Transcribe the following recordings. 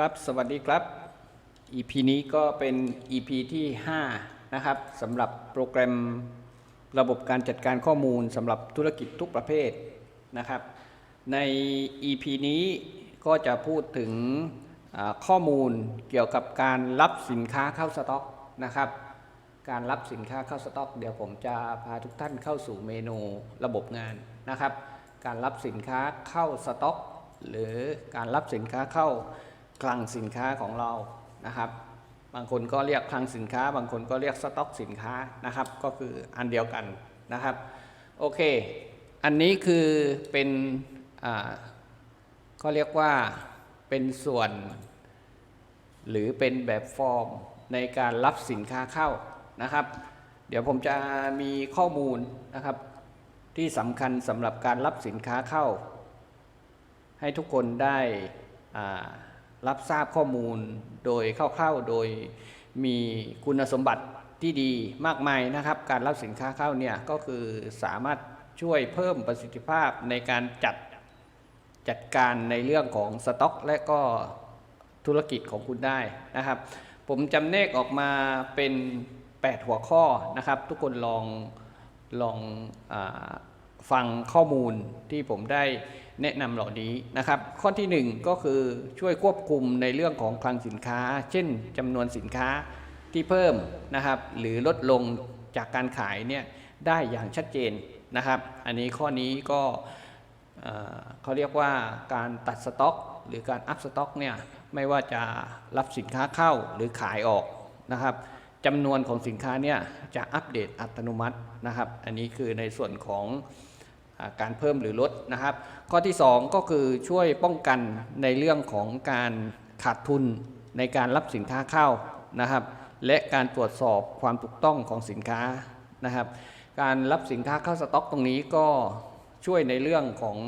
ครับ สวัสดีครับ EP นี้ก็เป็น EP ที่ 5 นะครับสำหรับโปรแกรมระบบการจัดการข้อมูลสำหรับธุรกิจทุกประเภทนะครับ ใน EP นี้ก็จะพูดถึงข้อมูลเกี่ยวกับการรับสินค้าเข้าสต็อกนะครับ การรับสินค้าเข้าสต็อก เดี๋ยวผมจะพาทุกท่านเข้าสู่เมนูระบบงานนะครับ การรับสินค้าเข้าสต็อก หรือการรับสินค้าเข้า คลังสินค้าของเรานะครับ บางคนก็เรียกคลังสินค้า บางคนก็เรียกสต็อกสินค้านะครับ ก็คืออันเดียวกันนะครับ โอเค อันนี้คือเป็นอ่าก็เรียกว่าเป็นส่วน หรือเป็นแบบฟอร์มในการรับสินค้าเข้านะครับ เดี๋ยวผมจะมีข้อมูลนะครับ ที่สำคัญสำหรับการรับสินค้าเข้า ให้ทุกคนได้อ่า รับทราบข้อมูลโดยคร่าวๆ โดยมีคุณสมบัติที่ดีมากมายนะครับ การรับสินค้าเข้าเนี่ยก็คือสามารถช่วยเพิ่มประสิทธิภาพในการจัดจัดการในเรื่องของสต็อก และก็ธุรกิจของคุณได้นะครับ ผมจำแนกออกมาเป็น 8 หัวข้อนะครับ ทุกคนลองลองอา ฟังข้อมูลที่ผมได้แนะนำเหล่านี้นะครับ ข้อทีหนึ่1 ก็คือช่วยควบคุมในเรื่องของคลังสินค้า เช่นจำนวนสินค้าที่เพิ่มนะครับ หรือลดลงจากการขายเนี่ยได้อย่างชัดเจนนะครับ อันนี้ข้อนี้ก็เขาเรียกว่าการตัดสต็อก หรือการอัพสต็อกเนี่ยไม่ว่าจะรับสินค้าเข้าหรือขายออกนะครับจำนวนของสินค้าเนี่ยจะอัปเดตอัตโนมัตินะครับ อันนี้คือในส่วนของ การเพิ่มหรือลดนะครับ ข้อที่ 2 ก็คือช่วยป้องกันในเรื่องของการขาดทุนในการรับสินค้าเข้านะครับ และการตรวจสอบความถูกต้องของสินค้านะครับ การรับสินค้าเข้าสต็อกตรงนี้ก็ช่วยในเรื่องของ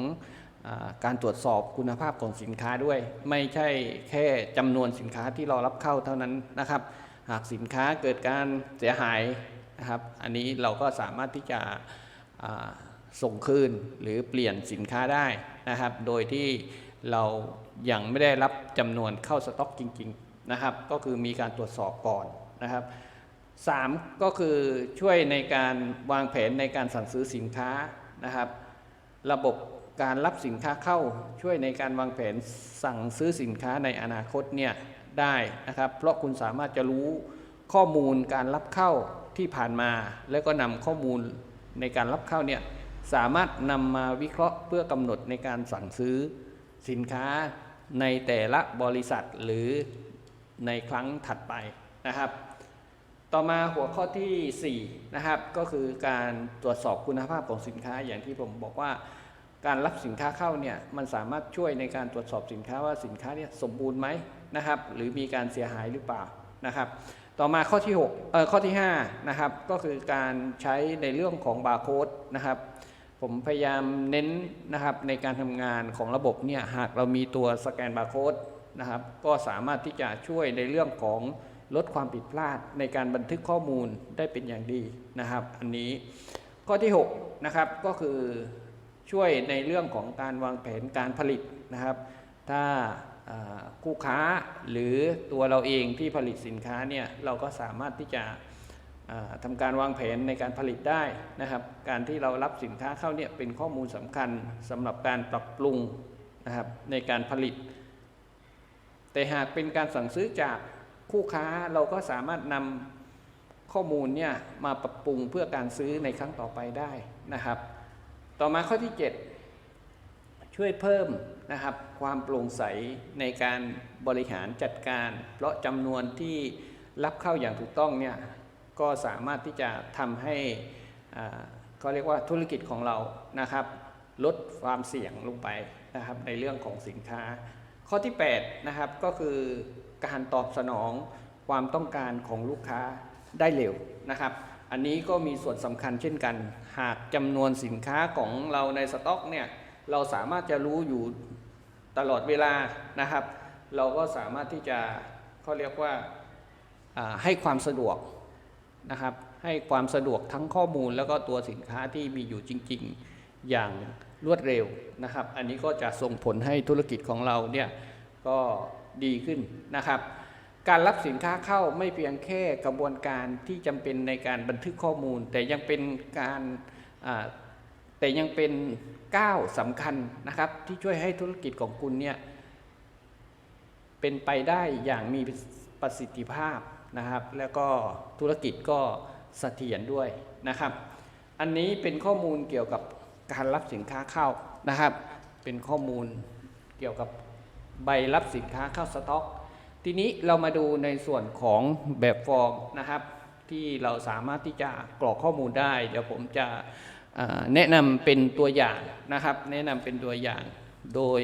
อการตรวจสอบคุณภาพของสินค้าด้วย ไม่ใช่แค่จำนวนสินค้าที่เรารับเข้าเท่านั้นนะครับ หากสินค้าเกิดการเสียหายนะครับ อันนี้เราก็สามารถที่จะ ส่งคืนหรือเปลี่ยนสินค้าได้นะครับ โดยที่เรายังไม่ได้รับจำนวนเข้าสต็อกจริงๆนะครับ ก็คือมีการตรวจสอบก่อนนะครับสามก็คือช่วยในการวางแผนในการสั่งซื้อสินค้านะครับ ระบบการรับสินค้าเข้าช่วยในการวางแผนสั่งซื้อสินค้าในอนาคตเนี่ยได้นะครับ เพราะคุณสามารถจะรู้ข้อมูลการรับเข้าที่ผ่านมา แล้วก็นำข้อมูลในการรับเข้าเนี่ย สามารถนำมาวิเคราะห์เพื่อกำหนดในการสั่งซื้อสินค้าในแต่ละบริษัทหรือในครั้งถัดไปนะครับ ต่อมาหัวข้อทีสี่4นะครับก็คือการตรวจสอบคุณภาพของสินค้าอย่างที่ผมบอกว่าการรับสินค้าเข้าเนี่ยมันสามารถช่วยในการตรวจสอบสินค้าว่าสินค้าเนี่ยสมบูรณ์ไหมนะครับ หรือมีการเสียหายหรือเปล่านะครับ ต่อมาข้อที่6เอ่อข้อที่5นะครับก็คือการใช้ในเรื่องของบาร์โค้ดนะครับ ผมพยายามเน้นนะครับในการทำงานของระบบเนี่ยหากเรามีตัวสแกนบาร์โค้ดนะครับก็สามารถที่จะช่วยในเรื่องของลดความผิดพลาดในการบันทึกข้อมูลได้เป็นอย่างดีนะครับ อันนี้ข้อที่6นะครับก็คือช่วยในเรื่องของการวางแผนการผลิตนะครับ ถ้าคู่ค้าหรือตัวเราเองที่ผลิตสินค้าเนี่ยเราก็สามารถที่จะ ทำการวางแผนในการผลิตได้นะครับ การที่เรารับสินค้าเข้าเนี่ยเป็นข้อมูลสำคัญสำหรับการปรับปรุงนะครับในการผลิต แต่หากเป็นการสั่งซื้อจากคู่ค้าเราก็สามารถนำข้อมูลเนี่ยมาปรับปรุงเพื่อการซื้อในครั้งต่อไปได้นะครับ ต่อมาข้อที่ 7 ช่วยเพิ่มนะครับความโปร่งใสในการบริหารจัดการ เพราะจำนวนที่รับเข้าอย่างถูกต้องเนี่ย ก็สามารถที่จะทำให้เขาเรียกว่าธุรกิจของเรานะครับ ลดความเสี่ยงลงไปนะครับในเรื่องของสินค้า ข้อที่8นะครับก็คือการตอบสนองความต้องการของลูกค้าได้เร็วนะครับ อันนี้ก็มีส่วนสำคัญเช่นกัน หากจำนวนสินค้าของเราในสต็อกเนี่ยเราสามารถจะรู้อยู่ตลอดเวลานะครับ เราก็สามารถที่จะเขาเรียกว่าให้ความสะดวก นะครับ ให้ความสะดวกทั้งข้อมูลแล้วก็ตัวสินค้าที่มีอยู่จริง ๆ อย่างรวดเร็วนะครับ อันนี้ก็จะส่งผลให้ธุรกิจของเราเนี่ยก็ดีขึ้นนะครับ การรับสินค้าเข้าไม่เพียงแค่กระบวนการที่จำเป็นในการบันทึกข้อมูล แต่ยังเป็นการแต่ยังเป็นก้าวสำคัญนะครับ ที่ช่วยให้ธุรกิจของคุณเนี่ยเป็นไปได้อย่างมีประสิทธิภาพ นะครับ แล้วก็ธุรกิจก็เสถียรด้วยนะครับ อันนี้เป็นข้อมูลเกี่ยวกับการรับสินค้าเข้านะครับ เป็นข้อมูลเกี่ยวกับใบรับสินค้าเข้าสต็อก ทีนี้เรามาดูในส่วนของแบบฟอร์มนะครับ ที่เราสามารถที่จะกรอกข้อมูลได้ เดี๋ยวผมจะแนะนำเป็นตัวอย่างนะครับ แนะนำเป็นตัวอย่างโดย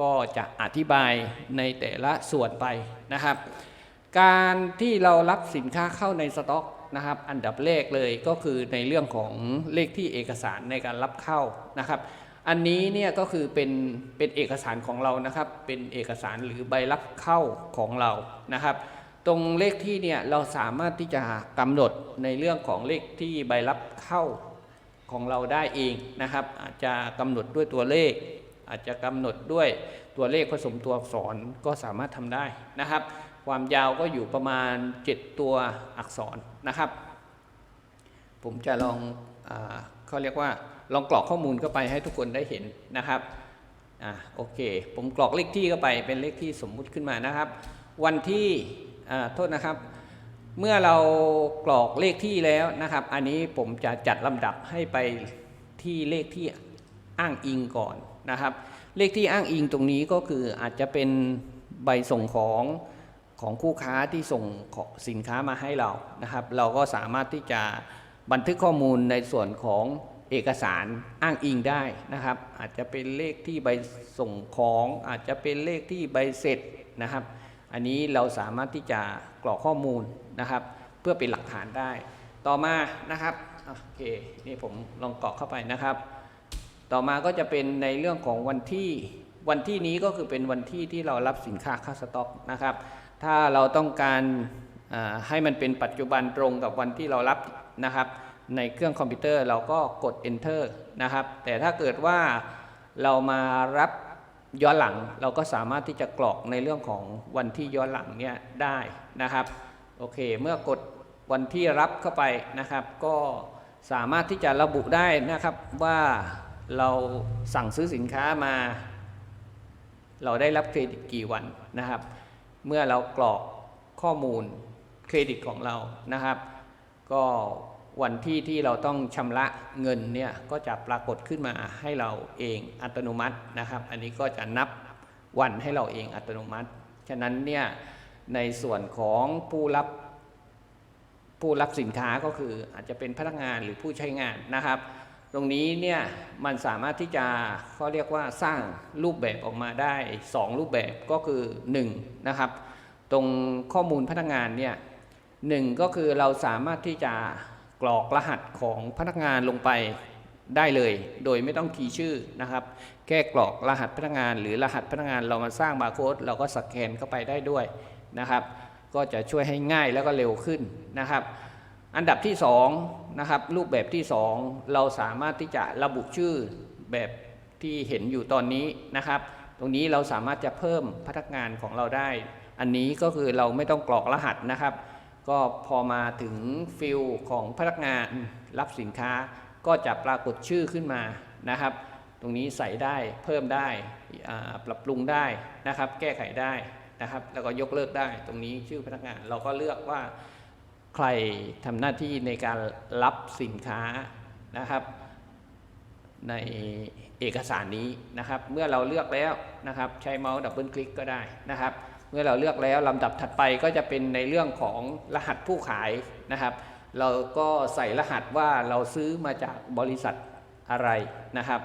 ก็จะอธิบายในแต่ละส่วนไปนะครับ การที่เรารับสินค้าเข้าในสต็อกนะครับอันดับแรกเลยก็คือในเรื่องของเลขที่เอกสารในการรับเข้านะครับ อันนี้เนี่ยก็คือเป็นเป็นเอกสารของเรานะครับ เป็นเอกสารหรือใบรับเข้าของเรานะครับ ตรงเลขที่เนี่ยเราสามารถที่จะกำหนดในเรื่องของเลขที่ใบรับเข้าของเราได้เองนะครับ อาจจะกำหนดด้วยตัวเลข อาจจะกำหนดด้วยตัวเลขผสมตัวอักษรก็สามารถทำได้นะครับ ความยาวก็อยู่ประมาณ 7 ตัวอักษรนะครับ ผมจะลองอเขาเรียกว่าลองกรอกข้อมูลเข้าไปให้ทุกคนได้เห็นนะครับอ่าโอเค ผมกรอกเลขที่เข้าไปเป็นเลขที่สมมุติขึ้นมานะครับ วันที่อ่าโทษนะครับ เมื่อเรากรอกเลขที่แล้วนะครับ อันนี้ผมจะจัดลำดับให้ไปที่เลขที่อ้างอิงก่อนนะครับ เลขที่อ้างอิงตรงนี้ก็คืออาจจะเป็นใบส่งของ ของคู่ค้าที่ส่งสินค้ามาให้เรานะครับ เราก็สามารถที่จะบันทึกข้อมูลในส่วนของเอกสารอ้างอิงได้นะครับ อาจจะเป็นเลขที่ใบส่งของ อาจจะเป็นเลขที่ใบเสร็จนะครับ อันนี้เราสามารถที่จะกรอกข้อมูลนะครับ เพื่อเป็นหลักฐานได้ ต่อมานะครับโอเคนี่ผมลองกรอกเข้าไปนะครับ ต่อมาก็จะเป็นในเรื่องของวันที่วันที่นี้ก็คือเป็นวันที่ที่เรารับสินค้าค่าสต็อกนะครับ ถ้าเราต้องการให้มันเป็นปัจจุบันตรงกับวันที่เรารับนะครับ ในเครื่องคอมพิวเตอร์เราก็กด enter นะครับ แต่ถ้าเกิดว่าเรามารับย้อนหลังเราก็สามารถที่จะกรอกในเรื่องของวันที่ย้อนหลังเนี่ยได้นะครับโอเค เมื่อกดวันที่รับเข้าไปนะครับ ก็สามารถที่จะระบุได้นะครับว่าเราสั่งซื้อสินค้ามา เราได้รับเครดิตกี่วันนะครับ เมื่อเรากรอกข้อมูลเครดิตของเรานะครับ ก็วันที่ที่เราต้องชำระเงินเนี่ยก็จะปรากฏขึ้นมาให้เราเองอัตโนมัตินะครับ อันนี้ก็จะนับวันให้เราเองอัตโนมัติ ฉะนั้นเนี่ยในส่วนของผู้รับผู้รับสินค้าก็คืออาจจะเป็นพนักงานหรือผู้ใช้งานนะครับ ตรงนี้เนี่ยมันสามารถที่จะเขาเรียกว่าสร้างรูปแบบออกมาได้ 2 รูปแบบก็คือ1นะครับตรงข้อมูลพนักงานเนี่ยหนึ่งก็คือเราสามารถที่จะกรอกรหัสของพนักงานลงไปได้เลย โดยไม่ต้องคีย์ชื่อนะครับ แค่กรอกรหัสพนักงาน หรือรหัสพนักงานเรามาสร้างบาร์โค้ดเราก็สแกนเข้าไปได้ด้วยนะครับ ก็จะช่วยให้ง่ายแล้วก็เร็วขึ้นนะครับ อันดับที่2นะครับรูปแบบที่ 2 เราสามารถที่จะระบุชื่อแบบที่เห็นอยู่ตอนนี้นะครับ ตรงนี้เราสามารถจะเพิ่มพนักงานของเราได้ อันนี้ก็คือเราไม่ต้องกรอกรหัสนะครับ ก็พอมาถึงฟิลของพนักงานรับสินค้าก็จะปรากฏชื่อขึ้นมานะครับ ตรงนี้ใส่ได้เพิ่มได้ปรับปรุงได้นะครับ แก้ไขได้นะครับ แล้วก็ยกเลิกได้ ตรงนี้ชื่อพนักงานเราก็เลือกว่า ใครทำหน้าที่ในการรับสินค้านะครับ ในเอกสารนี้นะครับ เมื่อเราเลือกแล้วนะครับ ใช้เมาส์ดับเบิลคลิกก็ได้นะครับ เมื่อเราเลือกแล้วลำดับถัดไปก็จะเป็นในเรื่องของรหัสผู้ขายนะครับ เราก็ใส่รหัสว่าเราซื้อมาจากบริษัทอะไรนะครับ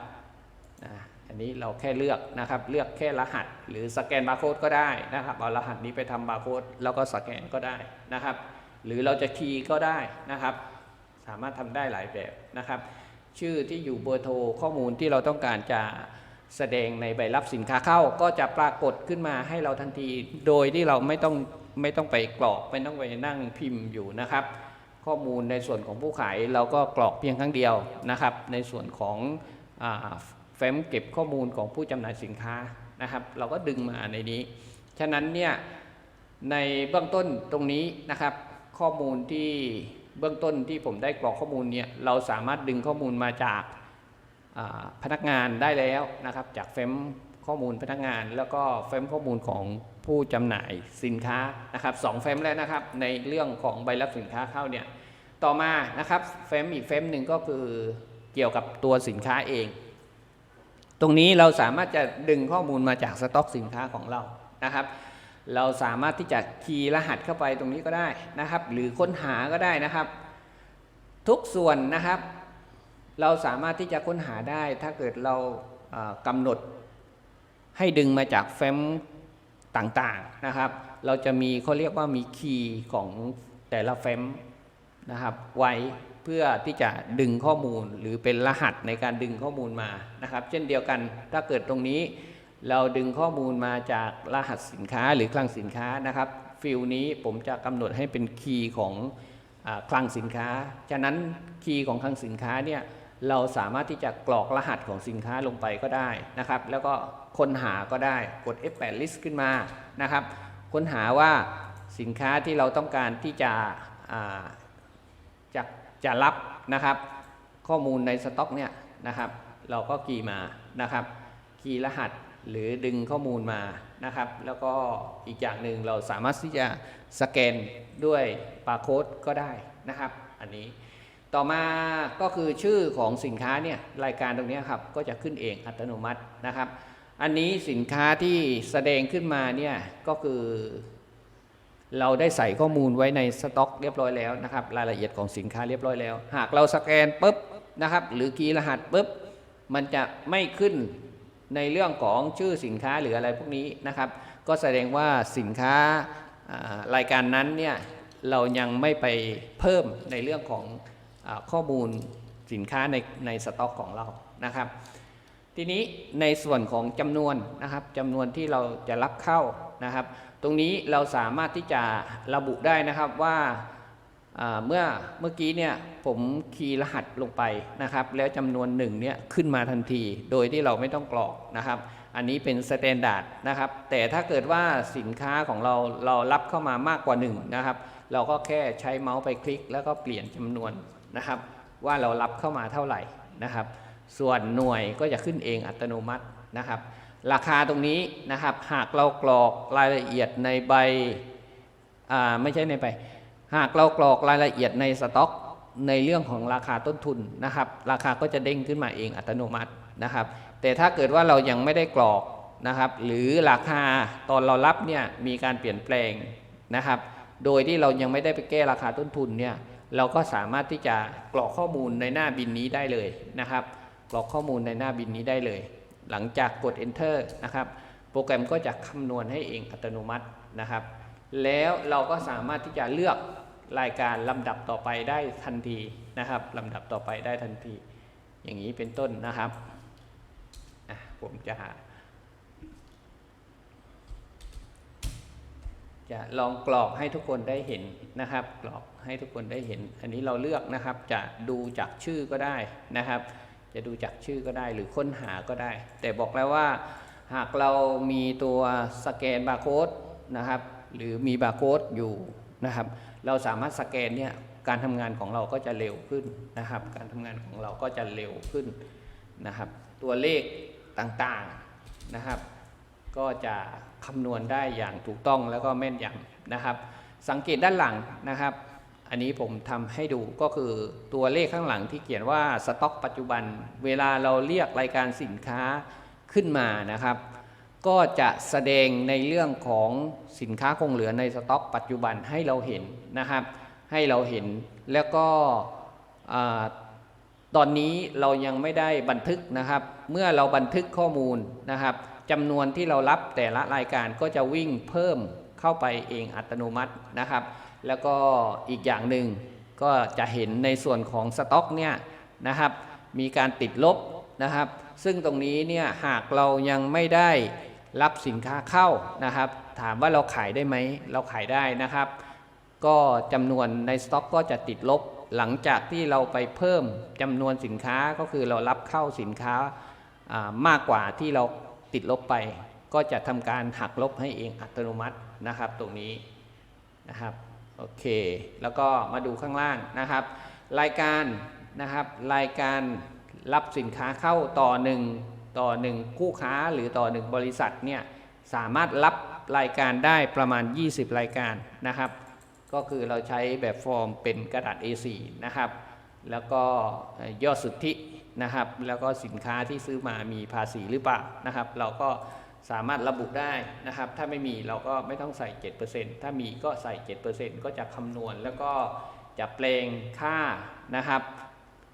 อันนี้เราแค่เลือกนะครับ เลือกแค่รหัส หรือสแกนบาร์โค้ดก็ได้นะครับเอารหัสนี้ไปทำบาร์โค้ดแล้วก็สแกนก็ได้นะครับ หรือเราจะคีย์ก็ได้นะครับ สามารถทำได้หลายแบบนะครับ ชื่อที่อยู่เบอร์โทรข้อมูลที่เราต้องการจะแสดงในใบรับสินค้าเข้าก็จะปรากฏขึ้นมาให้เราทันที โดยที่เราไม่ต้องไม่ต้องไปกรอกไม่ต้องไปนั่งพิมพ์อยู่นะครับ ข้อมูลในส่วนของผู้ขายเราก็กรอกเพียงครั้งเดียวนะครับ ในส่วนของอแฟ้มเก็บข้อมูลของผู้จำหน่ายสินค้านะครับ เราก็ดึงมาในนี้ ฉะนั้นเนี่ยในเบื้องต้นตรงนี้นะครับ ข้อมูลที่เบื้องต้นที่ผมได้กรอกข้อมูลเนี่ยเราสามารถดึงข้อมูลมาจากพนักงานได้แล้วนะครับ จากเฟมข้อมูลพนักงาน แล้วก็เฟมข้อมูลของผู้จำหน่ายสินค้านะครับสองเฟมแล้วนะครับในเรื่องของใบรับสินค้าเข้าเนี่ยต่อมานะครับเฟมอีกเฟมหนึ่งก็คือเกี่ยวกับตัวสินค้าเอง ตรงนี้เราสามารถจะดึงข้อมูลมาจากสต็อกสินค้าของเรานะครับ เราสามารถที่จะคีย์รหัสเข้าไปตรงนี้ก็ได้นะครับ หรือค้นหาก็ได้นะครับ ทุกส่วนนะครับ เราสามารถที่จะค้นหาได้ ถ้าเกิดเรากำหนดให้ดึงมาจากเฟมต่างๆนะครับ เราจะมีเขาเรียกว่ามีคีย์ของแต่ละเฟมนะครับ ไว้เพื่อที่จะดึงข้อมูลหรือเป็นรหัสในการดึงข้อมูลมานะครับ เช่นเดียวกันถ้าเกิดตรงนี้ เราดึงข้อมูลมาจากรหัสสินค้าหรือคลังสินค้านะครับฟิลนี้ผมจะกำหนดให้เป็นคีย์ของอคลังสินค้า ฉะนั้นคีย์ของคลังสินค้าเนี่ยเราสามารถที่จะกรอกรหัสของสินค้าลงไปก็ได้นะครับ แล้วก็ค้นหาก็ได้กด F8 list ขึ้นมานะครับ ค้นหาว่าสินค้าที่เราต้องการที่จะจะจะรับนะครับ ข้อมูลในสต็อกเนี่ยนะครับ เราก็คีย์มานะครับ คีย์รหัส หรือดึงข้อมูลมานะครับ แล้วก็อีกอย่างหนึ่งเราสามารถที่จะสแกนด้วยบาร์โค้ดก็ได้นะครับ อันนี้ต่อมาก็คือชื่อของสินค้าเนี่ยรายการตรงนี้ครับก็จะขึ้นเองอัตโนมัตินะครับ อันนี้สินค้าที่แสดงขึ้นมาเนี่ยก็คือ เราได้ใส่ข้อมูลไว้ในสต็อกเรียบร้อยแล้วนะครับ รายละเอียดของสินค้าเรียบร้อยแล้ว หากเราสแกนปุ๊บนะครับ หรือคีย์รหัสปุ๊บมันจะไม่ขึ้น ในเรื่องของชื่อสินค้าหรืออะไรพวกนี้นะครับ ก็แสดงว่าสินค้ารายการนั้นเนี่ยเรายังไม่ไปเพิ่มในเรื่องของอข้อมูลสินค้าในในสต็อกของเรานะครับ ทีนี้ในส่วนของจำนวนนะครับจำนวนที่เราจะรับเข้านะครับ ตรงนี้เราสามารถที่จะระบุได้นะครับว่าเมื่อเมื่อกี้เนี่ย ผมคีย์รหัสลงไปนะครับ แล้วจำนวนหนึ่งเนี่ยขึ้นมาทันที โดยที่เราไม่ต้องกรอกนะครับ อันนี้เป็นสแตนดาร์ดนะครับ แต่ถ้าเกิดว่าสินค้าของเราเรารับเข้ามามากกว่าหนึ่งนะครับ เราก็แค่ใช้เมาส์ไปคลิก แล้วก็เปลี่ยนจำนวนนะครับ ว่าเรารับเข้ามาเท่าไหร่นะครับ ส่วนหน่วยก็จะขึ้นเองอัตโนมัตินะครับ ราคาตรงนี้นะครับ หากเรากรอกรายละเอียดในใบอ่าไม่ใช่ในใบหากเรากรอกรายละเอียดในสต็อก ในเรื่องของราคาต้นทุนนะครับ ราคาก็จะเด้งขึ้นมาเองอัตโนมัตินะครับ แต่ถ้าเกิดว่าเรายังไม่ได้กรอกนะครับ หรือราคาตอนเรารับเนี่ยมีการเปลี่ยนแปลงนะครับ โดยที่เรายังไม่ได้ไปแก้ราคาต้นทุนเนี่ยเราก็สามารถที่จะกรอกข้อมูลในหน้าบินนี้ได้เลยนะครับ กรอกข้อมูลในหน้าบินนี้ได้เลย หลังจากกด enter นะครับ โปรแกรมก็จะคำนวณให้เองอัตโนมัตินะครับ แล้วเราก็สามารถที่จะเลือก รายการลำดับต่อไปได้ทันทีนะครับลำดับต่อไปได้ทันที อย่างนี้เป็นต้นนะครับผมจะจะลองกรอกให้ทุกคนได้เห็นนะครับ กรอกให้ทุกคนได้เห็น อันนี้เราเลือกนะครับ จะดูจากชื่อก็ได้นะครับ จะดูจากชื่อก็ได้หรือค้นหาก็ได้ แต่บอกแล้วว่า หากเรามีตัวสแกนบาร์โค้ดนะครับ หรือมีบาร์โค้ดอยู่นะครับ เราสามารถสแกนเนี่ยการทำงานของเราก็จะเร็วขึ้นนะครับ การทำงานของเราก็จะเร็วขึ้นนะครับ ตัวเลขต่างๆนะครับ ก็จะคำนวณได้อย่างถูกต้องแล้วก็แม่นยำนะครับ สังเกตด้านหลังนะครับ อันนี้ผมทำให้ดูก็คือตัวเลขข้างหลังที่เขียนว่าสต็อกปัจจุบัน เวลาเราเรียกรายการสินค้าขึ้นมานะครับ ก็จะแสดงในเรื่องของสินค้าคงเหลือในสต็อกปัจจุบันให้เราเห็นนะครับ ให้เราเห็นแล้วก็ตอนนี้เรายังไม่ได้บันทึกนะครับ เมื่อเราบันทึกข้อมูลนะครับจำนวนที่เรารับแต่ละรายการก็จะวิ่งเพิ่มเข้าไปเองอัตโนมัตินะครับ แล้วก็อีกอย่างหนึ่งก็จะเห็นในส่วนของสต็อกเนี่ยนะครับ มีการติดลบนะครับ ซึ่งตรงนี้เนี่ยหากเรายังไม่ได้ รับสินค้าเข้านะครับ ถามว่าเราขายได้ไหมเราขายได้นะครับ ก็จำนวนในสต็อกก็จะติดลบหลังจากที่เราไปเพิ่มจำนวนสินค้าก็คือเรารับเข้าสินค้ามากกว่าที่เราติดลบไป ก็จะทำการหักลบให้เองอัตโนมัตินะครับ ตรงนี้นะครับโอเค แล้วก็มาดูข้างล่างนะครับ รายการนะครับ รายการรับสินค้าเข้าต่อหนึ่ง ต่อหนึ่งคู่ค้าหรือต่อหนึ่งบริษัทเนี่ยสามารถรับรายการได้ประมาณ 20 รายการนะครับ ก็คือเราใช้แบบฟอร์มเป็นกระดาษ A4 นะครับ แล้วก็ยอดสุทธินะครับ แล้วก็สินค้าที่ซื้อมามีภาษีหรือเปล่านะครับ เราก็สามารถระบุได้นะครับ ถ้าไม่มีเราก็ไม่ต้องใส่ 7%ถ้ามีก็ใส่ 7%ก็จะคำนวณแล้วก็จะแปลงค่านะครับ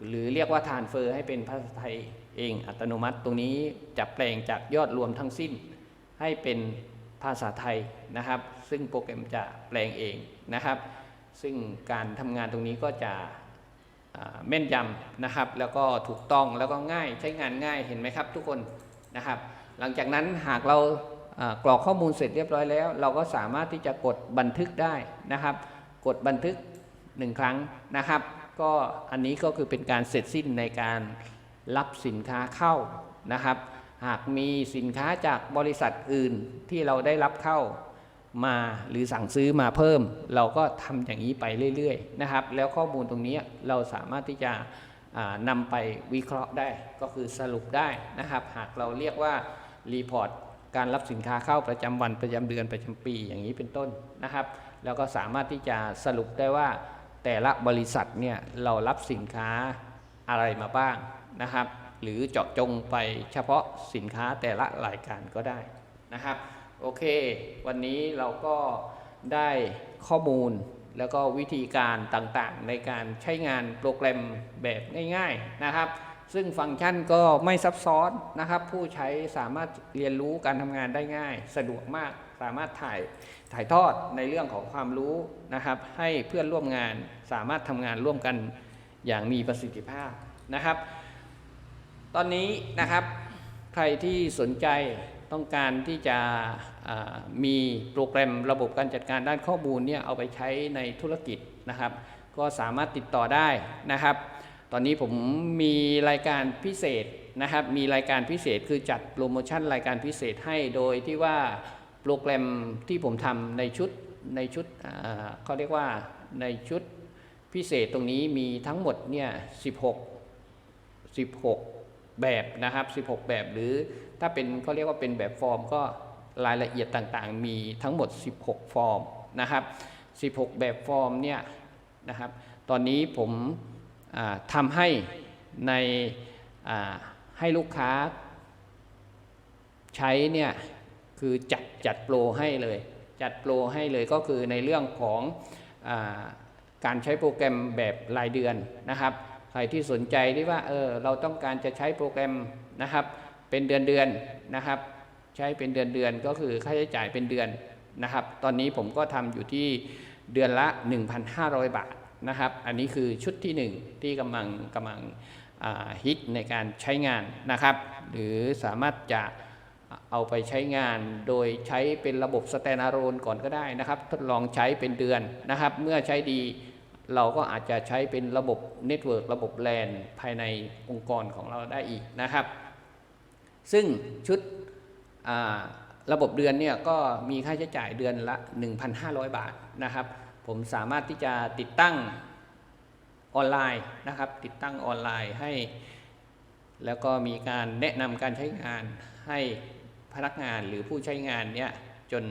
หรือเรียกว่าทานเฟอร์ให้เป็นภาษาไทย เองอัตโนมัติ ตรงนี้จะแปลงจากยอดรวมทั้งสิ้น ให้เป็นภาษาไทยนะครับ ซึ่งโปรแกรมจะแปลงเองนะครับ ซึ่งการทำงานตรงนี้ก็จะแม่นยำนะครับ แล้วก็ถูกต้องแล้วก็ง่ายใช้งานง่ายเห็นไหมครับ ทุกคนนะครับ หลังจากนั้นหากเราอ่ากรอกข้อมูลเสร็จเรียบร้อยแล้ว เราก็สามารถที่จะกดบันทึกได้นะครับ กดบันทึกหนึ่งครั้งนะครับ ก็อันนี้ก็คือเป็นการเสร็จสิ้นในการ รับสินค้าเข้านะครับ หากมีสินค้าจากบริษัทอื่นที่เราได้รับเข้ามาหรือสั่งซื้อมาเพิ่ม เราก็ทำอย่างนี้ไปเรื่อยๆนะครับ แล้วข้อมูลตรงนี้เราสามารถที่จะอ่านำไปวิเคราะห์ได้ก็คือสรุปได้นะครับ หากเราเรียกว่ารีพอร์ตการรับสินค้าเข้าประจำวันประจำเดือนประจำปีอย่างนี้เป็นต้นนะครับ แล้วก็สามารถที่จะสรุปได้ว่าแต่ละบริษัทเนี่ยเรารับสินค้าอะไรมาบ้าง นะครับ หรือเจาะจงไปเฉพาะสินค้าแต่ละรายการก็ได้นะครับ โอเค วันนี้เราก็ได้ข้อมูลแล้วก็วิธีการต่างๆ ในการใช้งานโปรแกรมแบบง่าย ๆนะครับ ซึ่งฟังก์ชันก็ไม่ซับซ้อนนะครับ ผู้ใช้สามารถเรียนรู้การทำงานได้ง่าย สะดวกมากสามารถถ่ายถ่ายทอดในเรื่องของความรู้นะครับ ให้เพื่อนร่วมงานสามารถทำงานร่วมกันอย่างมีประสิทธิภาพนะครับ ตอนนี้นะครับใครที่สนใจต้องการที่จะมีโปรแกรมระบบการจัดการด้านข้อมูลเนี่ยเอาไปใช้ในธุรกิจนะครับ ก็สามารถติดต่อได้นะครับ ตอนนี้ผมมีรายการพิเศษนะครับ มีรายการพิเศษคือจัดโปรโมชั่นรายการพิเศษให้โดยที่ว่าโปรแกรมที่ผมทำในชุดในชุดเขาเรียกว่าในชุดพิเศษตรงนี้มีทั้งหมดเนี่ย16 16 แบบนะครับ 16 แบบหรือถ้าเป็นเขาเรียกว่าเป็นแบบฟอร์มก็รายละเอียดต่างๆ มีทั้งหมด 16 ฟอร์มนะครับ 16 แบบฟอร์มเนี่ยนะครับ ตอนนี้ผมทำให้ในให้ลูกค้าใช้เนี่ยคือจัดจัดโปรให้เลย จัดโปรให้เลยก็คือในเรื่องของอการใช้โปรแกรมแบบรายเดือนนะครับ รที่สนใจที่ว่าเออเราต้องการจะใช้โปรแกรมนะครับ เป็นเดือนเดือนนะครับ ใช้เป็นเดือนเดือนก็คือค่าใช้จ่ายเป็นเดือนนะครับ ตอนนี้ผมก็ทำอยู่ที่เดือนละ 1,500 บาทนะครับ อันนี้คือชุดที่ 1 ที่กำลังกำลังฮิตในการใช้งานนะครับ หรือสามารถจะเอาไปใช้งานโดยใช้เป็นระบบสแตน d ์ l o n e ก่อนก็ได้นะครับ ทดลองใช้เป็นเดือนนะครับ เมื่อใช้ดี เราก็อาจจะใช้เป็นระบบเน็ตเวิร์กระบบแลนภายในองค์กรของเราได้อีกนะครับ ซึ่งชุดระบบเดือนเนี่ยก็มีค่าใช้จ่ายเดือนละ 1,500 บาทนะครับ ผมสามารถที่จะติดตั้งออนไลน์นะครับ ติดตั้งออนไลน์ให้ แล้วก็มีการแนะนำการใช้งานให้พนักงานหรือผู้ใช้งานเนี่ย จน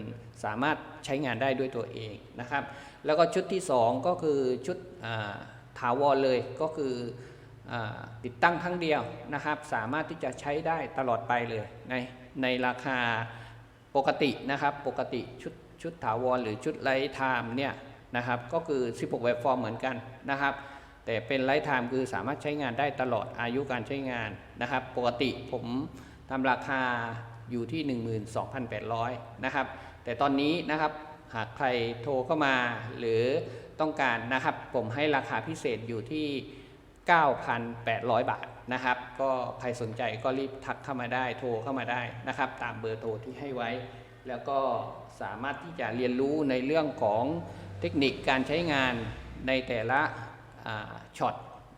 สามารถใช้งานได้ด้วยตัวเองนะครับ แล้วก็ชุดที่ 2 ก็คือชุดถาวรเลยก็คืออติดตั้งครั้งเดียวนะครับ สามารถที่จะใช้ได้ตลอดไปเลยในในราคาปกตินะครับ ปกติชุดชุดถาวรหรือชุดไลท์ไทม์เนี่ยนะครับก็คือ 16แบบฟอร์มเหมือนกันนะครับ แต่เป็นไลท์ไทม์คือสามารถใช้งานได้ตลอดอายุการใช้งานนะครับ ปกติผมทำราคา อยู่ที่ 12,800 นะครับ แต่ตอนนี้นะครับหากใครโทรเข้ามาหรือต้องการนะครับ ผมให้ราคาพิเศษอยู่ที่ 9,800 บาทนะครับ ก็ใครสนใจก็รีบทักเข้ามาได้โทรเข้ามาได้นะครับ ตามเบอร์โทรที่ให้ไว้ แล้วก็สามารถที่จะเรียนรู้ในเรื่องของเทคนิคการใช้งานในแต่ละช็อต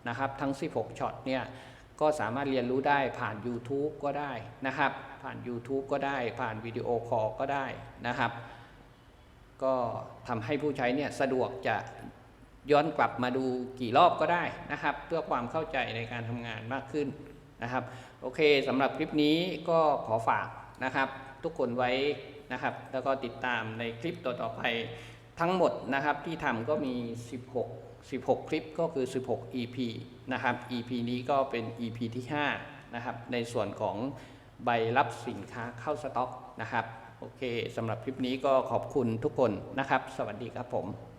นะครับ ทั้ง 16 ช็อตเนี่ย ก็สามารถเรียนรู้ได้ผ่าน YouTube ก็ได้นะครับ ผ่าน YouTube ก็ได้ผ่านวิดีโอคอลก็ได้นะครับ ก็ทำให้ผู้ใช้เนี่ยสะดวกจะย้อนกลับมาดูกี่รอบก็ได้นะครับ เพื่อความเข้าใจในการทำงานมากขึ้นนะครับ โอเคสำหรับคลิปนี้ก็ขอฝากนะครับ ทุกคนไว้นะครับ แล้วก็ติดตามในคลิปต่อๆไปทั้งหมดนะครับที่ทำก็มี 16 16 คลิปก็คือ 16 EP นะครับ EP นี้ก็เป็น EP ที่ 5 นะครับ ในส่วนของใบรับสินค้าเข้าสต็อกนะครับ โอเคสำหรับคลิปนี้ก็ขอบคุณทุกคนนะครับ สวัสดีครับผม